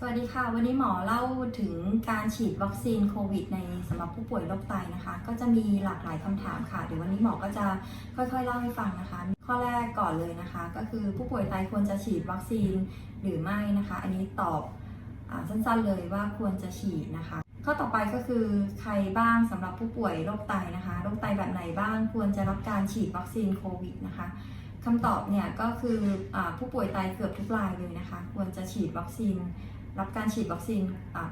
สวัสดีค่ะ วันนี้หมอเล่าถึงการฉีดวัคซีนโควิด ในสำหรับผู้ป่วยโรคไตนะคะ ก็จะมีหลากหลายคำถามค่ะ เดี๋ยววันนี้หมอก็จะค่อยๆเล่าให้ฟังนะคะ ข้อแรกก่อนเลยนะคะ ก็คือผู้ป่วยไตควรจะฉีดวัคซีนหรือไม่นะคะ อันนี้ตอบอสั้นๆเลยว่าควรจะฉีดนะคะ ข้อต่อไปก็คือใครบ้างสำหรับผู้ป่วยโรคไตนะคะโรคไตแบบไหนบ้างควรจะรับการฉีดวัคซีนโควิดนะคะคำตอบเนี่ยก็คืออผู้ป่วยไตเกือบทุกรายเลยนะคะ ควรจะฉีดวัคซีน รับการฉีดวัคซีน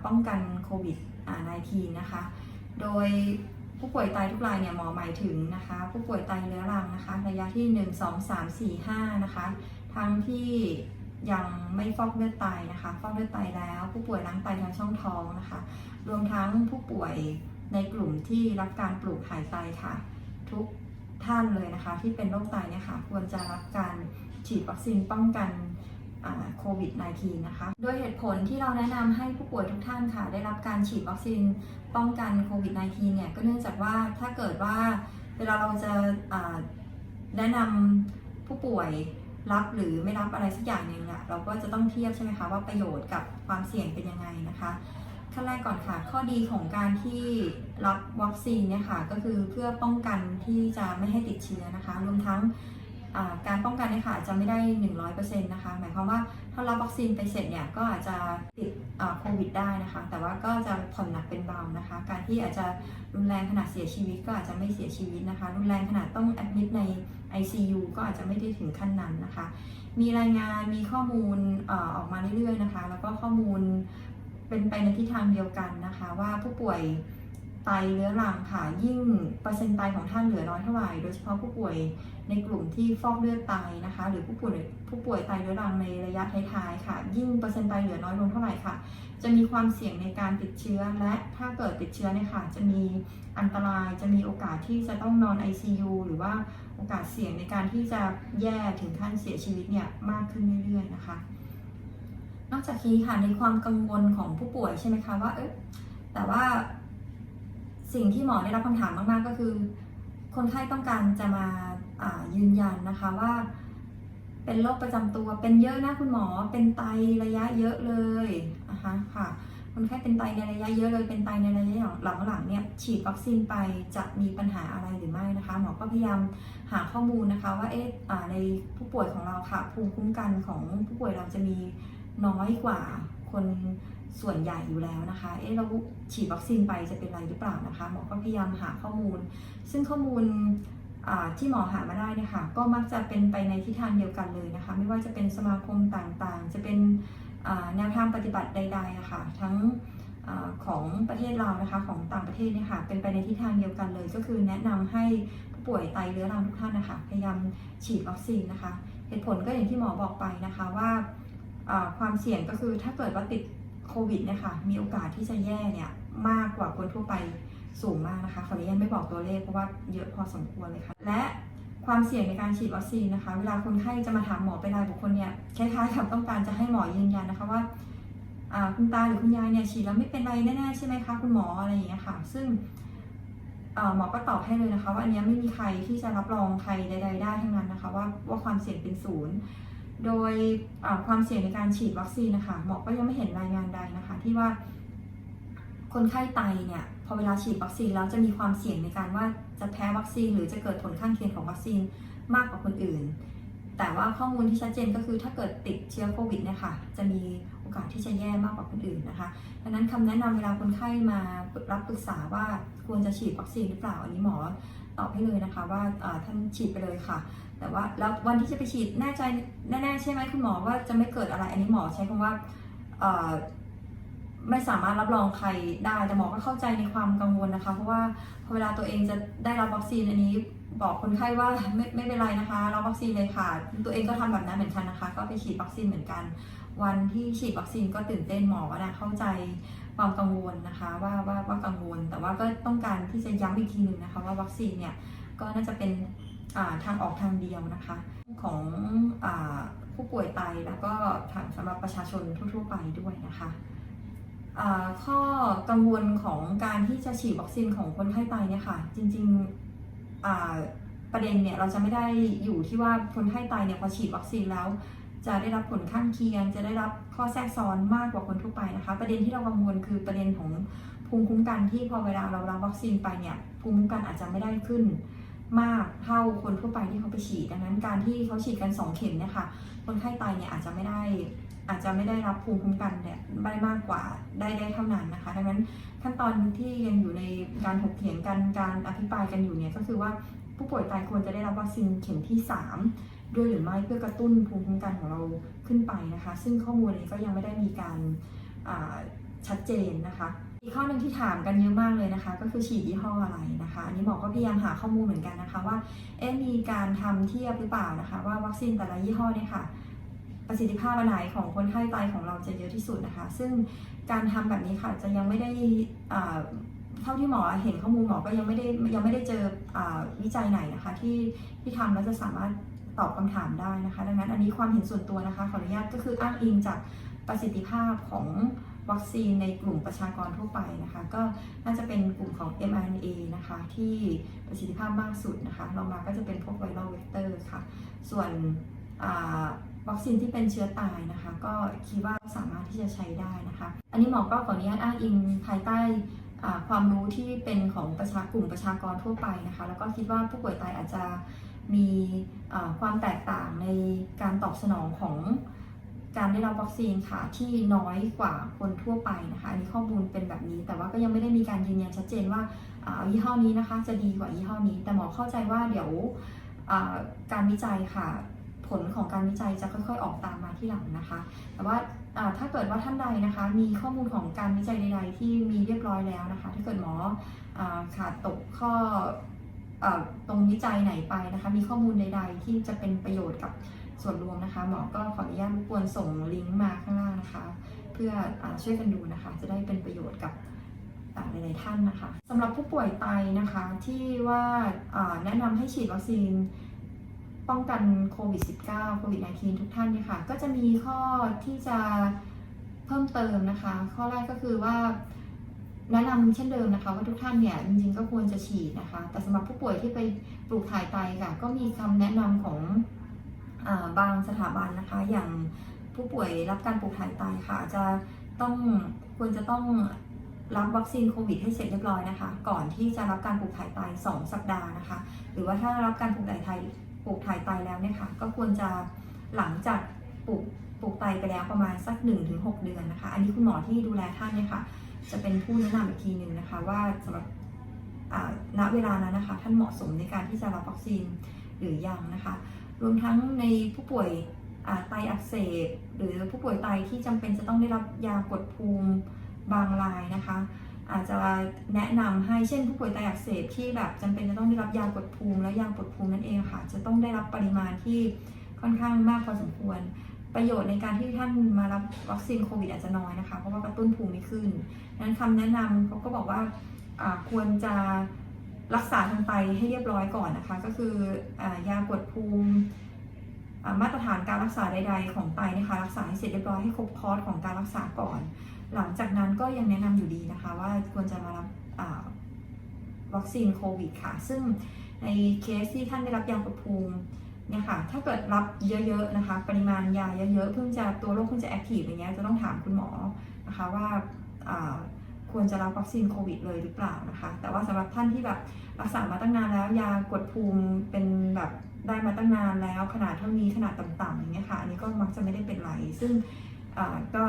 ป้องกันโควิด 19 นะคะ โดยผู้ป่วยไตทุกรายเนี่ยหมอหมายถึงนะคะ ผู้ป่วยไตเรื้อรังนะคะ ระยะที่ 1 2 3 4 5 นะคะ ทั้งที่ยังไม่ฟอกเลือดไตนะคะ ฟอกเลือดไตแล้ว ผู้ป่วยล้างไตทางช่องท้องนะคะ รวมทั้งผู้ป่วยในกลุ่มที่รับการปลูกถ่ายไตค่ะ ทุกท่านเลยนะคะ ที่เป็นโรคไตเนี่ยค่ะควรจะรับการฉีดวัคซีนป้องกัน โควิด -19 นะคะ โดยเหตุผลที่เราแนะนำให้ผู้ป่วยทุกท่านค่ะ ได้รับการฉีดวัคซีนป้องกันโควิด -19 เนี่ยก็เนื่องจากว่าถ้าเกิดว่าเวลาเราจะแนะนำผู้ป่วยรับหรือไม่รับอะไรสักอย่างหนึ่งอะเราก็จะต้องเทียบใช่ไหมคะว่าประโยชน์กับความเสี่ยงเป็นยังไงนะคะขั้นแรกก่อนค่ะ ข้อดีของการที่รับวัคซีนเนี่ยค่ะก็คือเพื่อป้องกันที่จะไม่ให้ติดเชื้อนะคะ รวมทั้งการป้องกันเนี่ยค่ะจจะไม่ได้ 100%นะคะ หมายความว่า ถ้ารับวัคซีนไปเสร็จเนี่ยก็อาจจะติดโควิดได้นะคะ แต่ว่าก็จะผ่อนหนักเป็นเบานะคะ การที่อาจจะรุนแรงขนาดเสียชีวิตก็อาจจะไม่เสียชีวิตนะคะ รุนแรงขนาดต้องแอดมิดใน ICU ก็อาจจะไม่ได้ถึงขั้นนั้นนะคะ มีรายงานมีข้อมูลอออกมาเรื่อยๆนะคะ แล้วก็ข้อมูลเป็นไปในทิศทางเดียวกันนะคะ ว่าผู้ป่วย ไตเรื้อรังค่ะ ยิ่งเปอร์เซ็นต์ไตของท่านเหลือน้อยเท่าไหร่ โดยเฉพาะผู้ป่วยในกลุ่มที่ฟอกเลือดไตนะคะ หรือผู้ป่วยผู้ป่วยไตเรื้อรังในระยะท้ายๆค่ะ ยิ่งเปอร์เซ็นต์ไตเหลือน้อยลงเท่าไหร่ค่ะ จะมีความเสี่ยงในการติดเชื้อ และถ้าเกิดติดเชื้อเนี่ยค่ะ จะมีอันตราย จะมีโอกาสที่จะต้องนอน ICU หรือว่าโอกาสเสี่ยงในการที่จะแย่ถึงขั้นเสียชีวิตเนี่ยมากขึ้นเรื่อยๆนะคะ นอกจากนี้ค่ะในความกังวลของผู้ป่วยใช่ไหมคะว่าเอ๊ะแต่ว่า สิ่งที่หมอได้รับคำถามมาก ๆ ก็คือ คนไข้ต้องการจะมาายืนยันนะคะว่า เป็นโรคประจำตัวเป็นเยอะนะคุณหมอเป็นไตระยะเยอะเลยนะคะค่ะคนไข้เป็นไตในระยะเยอะเลยเป็นไตในระยะหลังๆเนี่ยฉีดวัคซีนไปจะมีปัญหาอะไรหรือไม่นะคะ หมอก็พยายามหาข้อมูลนะคะว่าเอ๊ะในผู้ป่วยของเราค่ะภูมิคุ้มกันของผู้ป่วยเราจะมีน้อยกว่าคน ส่วนใหญ่อยู่แล้วนะคะ เอ๊ะเราฉีดวัคซีนไปจะเป็นไรหรือเปล่านะคะ หมอก็พยายามหาข้อมูล ซึ่งข้อมูลที่หมอหามาได้เนี่ยค่ะก็มักจะเป็นไปในทิศทางเดียวกันเลยนะคะ ไม่ว่าจะเป็นสมาคมต่างๆ จะเป็นแนวทางปฏิบัติใดๆอะค่ะทั้งอของประเทศเรานะคะของต่างประเทศเนี่ยค่ะเป็นไปในทิศทางเดียวกันเลย ก็คือแนะนำให้ผู้ป่วยไตเรื้อรังทุกท่านนะคะพยายามฉีดวัคซีนนะคะ เหตุผลก็อย่างที่หมอบอกไปนะคะว่าความเสี่ยงก็คือถ้าเกิดว่าติด โควิดเนี่ยค่ะมีโอกาสที่จะแย่เนี่ยมากกว่าคนทั่วไปสูงมากนะคะขออนุญาตไม่บอกตัวเลขเพราะว่าเยอะพอสมควรเลยค่ะ และความเสี่ยงในการฉีดวัคซีนนะคะ เวลาคนไข้จะมาถามหมอเป็นรายบุคคลเนี่ยคล้ายๆกับต้องการจะให้หมอยืนยันนะคะว่าคุณตาหรือคุณยายเนี่ยฉีดแล้วไม่เป็นไรแน่ๆใช่ไหมคะคุณหมออะไรอย่างเงี้ยค่ะ ซึ่งหมอก็ตอบให้เลยนะคะ ว่าอันนี้ไม่มีใครที่จะรับรองใครใด ๆ ได้ทั้งนั้นนะคะ ว่าว่าความเสี่ยงเป็นศูนย์ โดยความเสี่ยงในการฉีดวัคซีนนะคะหมอก็ยังไม่เห็นรายงานใดนะคะ ที่ว่าคนไข้ไตเนี่ยพอเวลาฉีดวัคซีนแล้วจะมีความเสี่ยงในการว่าจะแพ้วัคซีน หรือจะเกิดผลข้างเคียงของวัคซีนมากกว่าคนอื่น แต่ว่าข้อมูลที่ชัดเจนก็คือถ้าเกิดติดเชื้อโควิดเนี่ยค่ะจะมีโอกาสที่จะแย่มากกว่าคนอื่นนะคะดังนั้นคำแนะนำเวลาคนไข้มารับปรึกษาว่าควรจะฉีดวัคซีนหรือเปล่าอันนี้หมอ ตอบให้เลยนะคะ ว่าท่านฉีดไปเลยค่ะ แต่ว่าแล้ววันที่จะไปฉีดแน่ใจแน่ๆใช่ไหมคุณหมอว่าจะไม่เกิดอะไรอันนี้หมอใช้คำว่าไม่สามารถรับรองใครได้แต่หมอก็เข้าใจในความกังวลนะคะ เพราะว่าพอเวลาตัวเองจะได้รับวัคซีนอันนี้บอกคนไข้ว่าไม่ไม่เป็นไรนะคะรับวัคซีนเลยค่ะ ตัวเองก็ทำแบบนั้นเหมือนกันนะคะ ก็ไปฉีดวัคซีนเหมือนกัน วันที่ฉีดวัคซีนก็ตื่นเต้นหมอก็นะเข้าใจ ความกังวลนะคะว่าว่าว่ากังวล แต่ว่าก็ต้องการที่จะย้ำอีกทีหนึ่งนะคะ ว่าวัคซีนเนี่ยก็น่าจะเป็นาทางออกทางเดียวนะคะ ของอผู้ป่วยไตแล้วก็ทางสำหรับประชาชนทั่วๆไปด้วยนะคะข้อกังวลของการที่จะฉีดวัคซีนของคนไข้ไตเนี่ยค่ะ จริงๆประเด็นเนี่ยเราจะไม่ได้อยู่ที่ว่าคนไข้ไตเนี่ยพอฉีดวัคซีนแล้ว จะได้รับผลข้างเคียง จะได้รับข้อแทรกซ้อนมากกว่าคนทั่วไปนะคะ ประเด็นที่เรากังวลคือประเด็นของภูมิคุ้มกันที่พอเวลาเรารับวัคซีนไปเนี่ยภูมิคุ้มกันอาจจะไม่ได้ขึ้นมากเท่าคนทั่วไปที่เขาไปฉีด ดังนั้นการที่เขาฉีดกันสองเข็มเนี่ยค่ะคนไข้ตายเนี่ยอาจจะไม่ได้อาจจะไม่ได้รับภูมิคุ้มกันเนี่ยได้มากกว่าได้ได้เท่านั้นนะคะ ดังนั้นขั้นตอนที่ยังอยู่ในการถกเถียงกันการอภิปรายกันอยู่เนี่ยก็คือว่าผู้ป่วยตายควรจะได้รับวัคซีนเข็มที่ 3 ด้วยหรือไม่เพื่อกระตุ้นภูมิคุ้มกันของเราขึ้นไปนะคะ ซึ่งข้อมูลนี้ก็ยังไม่ได้มีการชัดเจนนะคะ อีกข้อหนึ่งที่ถามกันเยอะมากเลยนะคะ ก็คือฉีดยี่ห้ออะไรนะคะอันนี้หมอก็พยายามหาข้อมูลเหมือนกันนะคะว่าเอ๊ะมีการทำเทียบหรือเปล่านะคะ ว่าวัคซีนแต่ละยี่ห้อเนี่ยค่ะประสิทธิภาพอันไหนของคนไข้ไตของเราจะเยอะที่สุดนะคะ ซึ่งการทำแบบนี้ค่ะจะยังไม่ได้เท่าที่หมอเห็นข้อมูลหมอก็ยังไม่ได้ยังไม่ได้เจออวิจัยไหนนะคะ ที่ที่ทำแล้วจะสามารถ ตอบคำถามได้นะคะ ดังนั้นอันนี้ความเห็นส่วนตัวนะคะ ขออนุญาตก็คืออ้างอิงจากประสิทธิภาพของวัคซีนในกลุ่มประชากรทั่วไปนะคะ ก็น่าจะเป็นกลุ่มของ mRNA นะคะ ที่ประสิทธิภาพมากสุดนะคะรองมาก็จะเป็นพวกไวรัลเวกเตอร์ค่ะ ส่วนวัคซีนที่เป็นเชื้อตายนะคะ ก็คิดว่าสามารถที่จะใช้ได้นะคะ อันนี้หมอก็ขออนุญาตอ้างอิงภายใต้ความรู้ที่เป็นของประชากลุ่มประชากรทั่วไปนะคะ แล้วก็คิดว่าผู้ป่วยตายอาจจะ มีความแตกต่างในการตอบสนองของการได้รับวัคซีนค่ะที่น้อยกว่าคนทั่วไปนะคะอันนี้ข้อมูลเป็นแบบนี้ แต่ว่าก็ยังไม่ได้มีการยืนยันชัดเจนว่าอ่ายี่ห้อนี้นะคะจะดีกว่ายี่ห้อนี้ แต่หมอเข้าใจว่าเดี๋ยวการวิจัยค่ะ ผลของการวิจัยจะค่อยๆ ออกตามมาที่หลังนะคะ แต่ว่าถ้าเกิดว่าท่านใดนะคะ มีข้อมูลของการวิจัยใดๆที่มีเรียบร้อยแล้วนะคะ ถ้าเกิดหมออขาดตกข้อ ตรงวิจัยไหนไปนะคะ มีข้อมูลใด ๆ ที่จะเป็นประโยชน์กับส่วนรวมนะคะ หมอก็ขออนุญาตรบกวนส่งลิงก์มาข้างล่างนะคะ เพื่ออช่วยกันดูนะคะ จะได้เป็นประโยชน์กับหลายๆท่านนะคะสำหรับผู้ป่วยไตนะคะที่ว่าอ่าแนะนำให้ฉีดวัคซีนป้องกันโควิด -19 โควิด -19 ทุกท่านเนี่ยค่ะ ก็จะมีข้อที่จะเพิ่มเติมนะคะ ข้อแรกก็คือว่า แนะนำเช่นเดิมนะคะว่าทุกท่านเนี่ยจริงๆก็ควรจะฉีดนะคะ แต่สำหรับผู้ป่วยที่ไปปลูกถ่ายไตค่ะ ก็มีคำแนะนำของอบางสถาบันนะคะ อย่างผู้ป่วยรับการปลูกถ่ายไตค่ะจะต้องควรจะต้องรับวัคซีนโควิดให้เสร็จเรียบร้อยนะคะ ก่อนที่จะรับการปลูกถ่ายไต2สัปดาห์นะคะ หรือว่าถ้ารับการปลูกถ่ายไตปลูกถ่ายไตแล้วเนี่ยค่ะ ก็ควรจะหลังจากปลูกปลูกไตไปแล้วประมาณสัก 1-6 เดือนนะคะ อันนี้คุณหมอที่ดูแลท่านเนี่ยค่ะ จะเป็นผู้แนะนำอีกทีหนึ่งนะคะ ว่าสำหรับณเวลานั้นนะคะ ท่านเหมาะสมในการที่จะรับวัคซีนหรือยังนะคะ รวมทั้งในผู้ป่วยไตอักเสบหรือผู้ป่วยไตที่จำเป็นจะต้องได้รับยากดภูมิบางรายนะคะ อาจจะแนะนำให้เช่น ผู้ป่วยไตอักเสบที่แบบจำเป็นจะต้องได้รับยากดภูมิและยากดภูมินั่นเองค่ะ จะต้องได้รับปริมาณที่ค่อนข้างมากพอสมควร ประโยชน์ในการที่ท่านมารับวัคซีนโควิดอาจจะน้อยนะคะ เพราะว่ากระตุ้นภูมิไม่ขึ้นดังนั้นคำแนะนำเขาก็บอกว่าควรจะรักษาทางไตให้เรียบร้อยก่อนนะคะ ก็คืออยากดภูมิมาตรฐานการรักษาใด ๆ ของไตนะคะ รักษาให้เสร็จเรียบร้อยให้ครบคอร์สของการรักษาก่อน หลังจากนั้นก็ยังแนะนำอยู่ดีนะคะ ว่าควรจะมารับวัคซีนโควิดค่ะ ซึ่งในเคสที่ท่านได้รับยากดภูมิ นี่ยค่ะถ้าเกิดรับเยอะๆนะคะ ปริมาณยาเยอะๆเพิ่งจะตัวโรคเพิ่งจะแอคทีฟอย่างเงี้ยจะต้องถามคุณหมอนะคะว่าควรจะรับวัคซีนโควิดเลยหรือเปล่านะคะ แต่ว่าสำหรับท่านที่แบบรักษามาตั้งนานแล้ว ยากดภูมิเป็นแบบได้มาตั้งนานแล้ว ขนาดเท่านี้ขนาดต่ำๆอย่างเงี้ยค่ะอันนี้ก็มักจะไม่ได้เป็นไร ซึ่งก็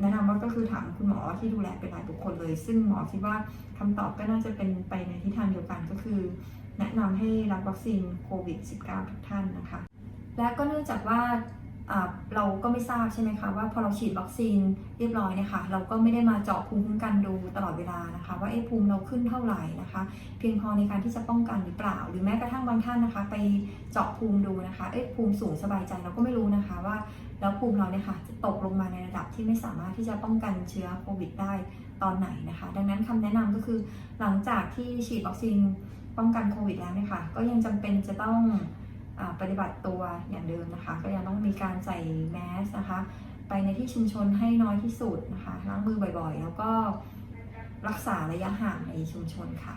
แนะนำว่าก็คือถามคุณหมอที่ดูแลเป็นรายบุคคลเลย ซึ่งหมอคิดว่าคำตอบก็น่าจะเป็นไปในทิศทางเดียวกันก็คือ แนะนำให้รับวัคซีนโควิด -19 ทุกท่านนะคะ และก็เนื่องจากว่าเราก็ไม่ทราบใช่ไหมคะว่าพอเราฉีดวัคซีนเรียบร้อยเนี่ยค่ะเราก็ไม่ได้มาเจาะภูมิคุ้มกันดูตลอดเวลานะคะ ว่าเอ๊ะภูมิเราขึ้นเท่าไหร่นะคะ เพียงพอในการที่จะป้องกันหรือเปล่า หรือแม้กระทั่งบางท่านนะคะ ไปเจาะภูมิดูนะคะเอ๊ะภูมิสูงสบายใจเราก็ไม่รู้นะคะว่าแล้วภูมิเราเนี่ยค่ะจะตกลงมาในระดับที่ไม่สามารถที่จะป้องกันเชื้อโควิดได้ตอนไหนนะคะ ดังนั้นคำแนะนำก็คือหลังจากที่ฉีดวัคซีน ป้องกันโควิดแล้วเนี่ยค่ะ ก็ยังจำเป็นจะต้องอปฏิบัติตัวอย่างเดิมนะคะ ก็ยังต้องมีการใส่แมสนะคะ ไปในที่ชุมชนให้น้อยที่สุดนะคะ ล้างมือบ่อยๆ แล้วก็รักษาระยะห่างในชุมชนค่ะ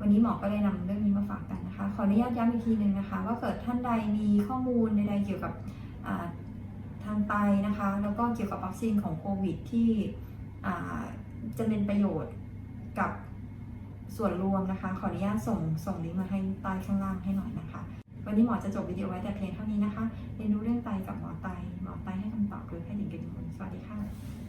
วันนี้หมอก็ได้นำเรื่องนี้มาฝากกันนะคะ ขออนุญาตย้ำอีกทีหนึ่งนะคะ ว่าเกิดท่านใดมีข้อมูลใดๆเกี่ยวกับทางไตนะคะ แล้วก็เกี่ยวกับวัคซีนของโควิดที่จะเป็นประโยชน์กับ ส่วนรวมนะคะ ขออนุญาตส่งส่งลิงก์มาให้ใต้ข้างล่างให้หน่อยนะคะ วันนี้หมอจะจบวิดีโอไว้แต่เพียงเท่านี้นะคะ เรียนรู้เรื่องไตกับหมอไต หมอไตให้คำตอบโดยแพทย์หญิงกิติคุสวัสดีค่ะ